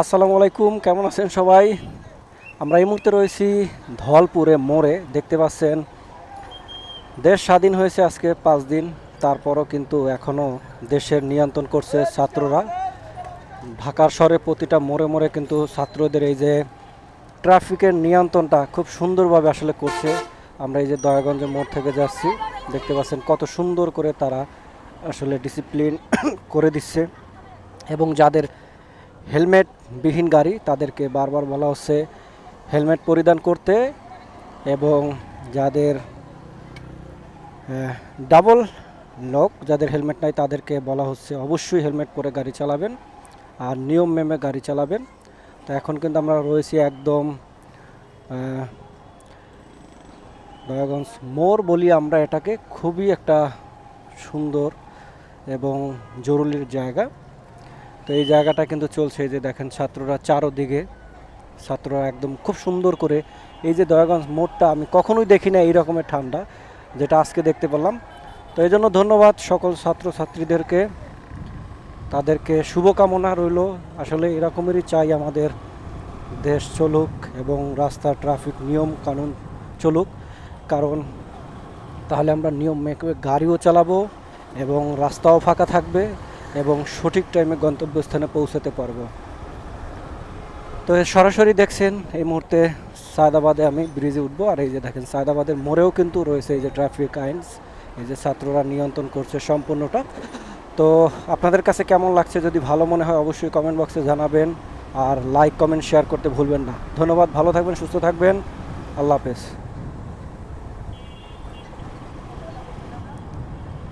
আসসালামু আলাইকুম, কেমন আছেন সবাই? আমরা এই মুহূর্তে রয়েছি ধলপুরে মোড়ে, দেখতে পাচ্ছেন। দেশ স্বাধীন হয়েছে আজকে পাঁচ দিন, তারপরও কিন্তু এখনও দেশের নিয়ন্ত্রণ করছে ছাত্ররা। ঢাকার শহরে প্রতিটা মোড়ে মোড়ে কিন্তু ছাত্রদের এই যে ট্রাফিকের নিয়ন্ত্রণটা খুব সুন্দরভাবে আসলে করছে। আমরা এই যে দয়াগঞ্জ মোড় থেকে যাচ্ছি, দেখতে পাচ্ছেন কত সুন্দর করে তারা আসলে ডিসিপ্লিন করে দিচ্ছে। এবং যাদের হেলমেট বিহীন গাড়ি, তাদেরকে বারবার বলা হচ্ছে হেলমেট পরিধান করতে এবং যাদের ডাবল লক, যাদের হেলমেট নাই তাদেরকে বলা হচ্ছে অবশ্যই হেলমেট পরে গাড়ি চালাবেন আর নিয়ম মেমে গাড়ি চালাবেন। তো এখন কিন্তু আমরা রয়েছি একদম দয়াগঞ্জ মোড় বলি আমরা এটাকে, খুবই একটা সুন্দর এবং জরুরির জায়গা। তো এই জায়গাটা কিন্তু চলছে যে দেখেন ছাত্ররা চারোদিকে, ছাত্ররা একদম খুব সুন্দর করে, এই যে দয়াগঞ্জ মোড়টা আমি কখনোই দেখি না এই রকমের ঠান্ডা, যেটা আজকে দেখতে পেলাম। তো এই জন্য ধন্যবাদ সকল ছাত্রছাত্রীদেরকে, তাদেরকে শুভকামনা রইল। আসলে এরকমেরই চাই আমাদের দেশ চলুক এবং রাস্তার ট্রাফিক নিয়ম কানুন চলুক, কারণ তাহলে আমরা নিয়ম মেপে গাড়িও চালাবো এবং রাস্তাও ফাঁকা থাকবে। এবং সঠিক টাইমে গন্তব্যস্থানে পৌঁছাতে পারব। তো সরাসরি দেখছেন, এই মুহূর্তে সায়দাবাদে আমি ব্রিজে উঠবো। আর এই যে দেখেন সায়দাবাদের মোড়েও কিন্তু রয়েছে এই যে ট্রাফিক আইনস, এই যে ছাত্ররা নিয়ন্ত্রণ করছে সম্পূর্ণটা। তো আপনাদের কাছে কেমন লাগছে? যদি ভালো মনে হয়, অবশ্যই কমেন্ট বক্সে জানাবেন। আর লাইক কমেন্ট শেয়ার করতে ভুলবেন না। ধন্যবাদ, ভালো থাকবেন, সুস্থ থাকবেন। আল্লাহ হাফেজ।